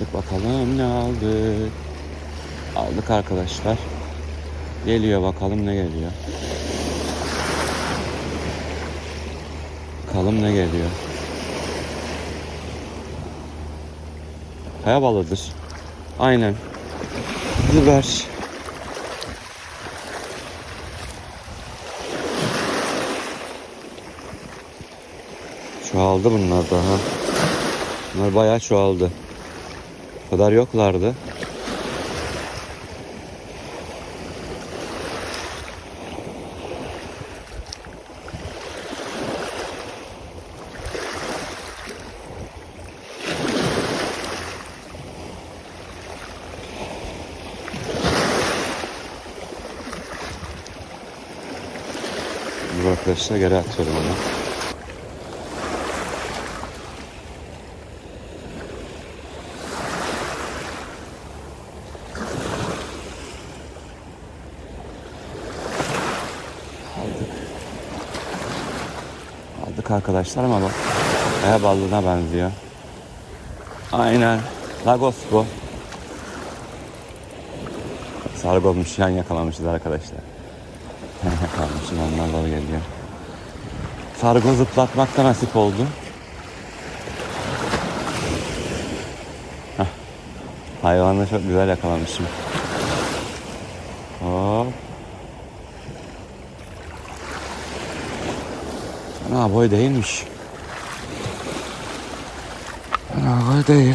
Aldık bakalım ne aldık. Aldık arkadaşlar. Geliyor bakalım ne geliyor. Bakalım ne geliyor. Kaya balıdır. Aynen. Biber. Çoğaldı bunlar daha. Bunlar bayağı çoğaldı. Kadar yoklardı. Arkadaşlar geri atıyorum onu. Arkadaşlar ama bak. Kaya balığına benziyor. Aynen. Lagos bu. Sargolmuş yan yakalamışız arkadaşlar. Yan yakalamışız onlar balı geliyor. Sargo zıplatmak da nasip oldu. Heh. Hayvanı çok güzel yakalamışım. Fena boy değilmiş. Fena boy değil.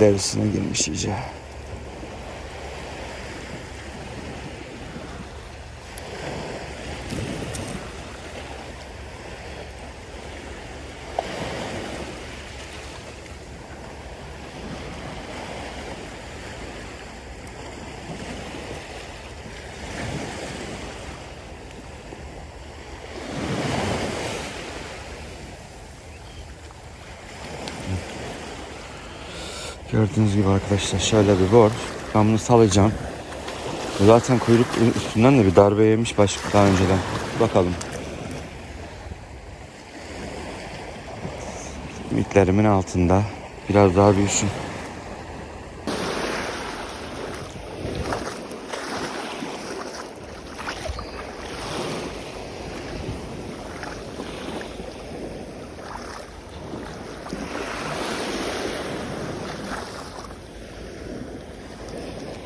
Derisine girmiş iyice. Gördüğünüz gibi arkadaşlar şöyle bir board. Ben bunu salacağım. Zaten kuyruk üstünden de bir darbe yemiş başka daha önceden. Bakalım. İtlerimin altında. Biraz daha büyüsün.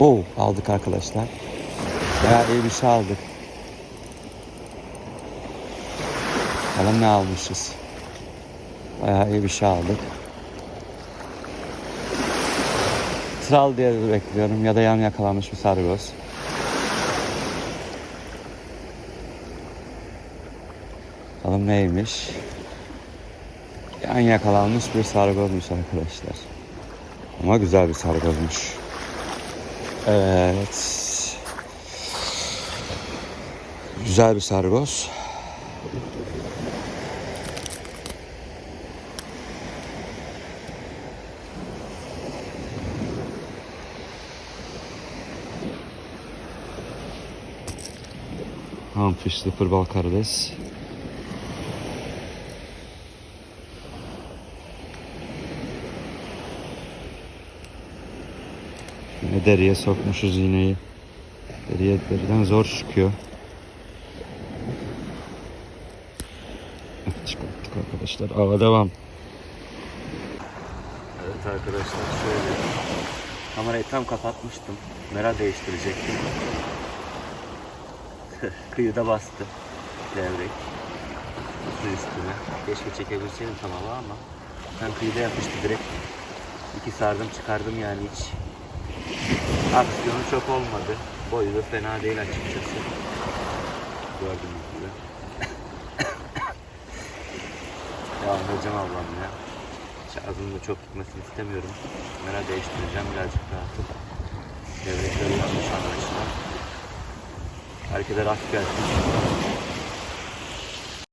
Oo aldık arkadaşlar. Bayağı iyi bir şey aldık. Bakalım ne almışız. Bayağı iyi bir şey aldık. Tral diye bekliyorum ya da yan yakalanmış bir sargoz. Bakalım neymiş. Yan yakalanmış bir sargozmuş arkadaşlar. Ama güzel bir sargozmuş. Evet. Güzel bir sargoz. Hamfish sıfır bal karides. Yine deriye sokmuşuz iğneyi. Deriye deriden zor çıkıyor. Çıkarttık arkadaşlar. Ava devam. Evet arkadaşlar şöyle. Kamerayı tam kapatmıştım. Mera değiştirecektim. Kıyıda bastı. Levrek. Su üstüne. Keşke çekebilseydim tamamı ama ben kıyıda yapıştı direkt. İki sardım çıkardım yani hiç aksiyonu çok olmadı. Boyu da fena değil açıkçası. Gördüğünüz gibi. ya hocam ablam ya. Şarjım da çok gitmesini istemiyorum. Kamera değiştireceğim birazcık daha atıp. Devletleri yanlış anlaşılan. Herkese rast gelsin.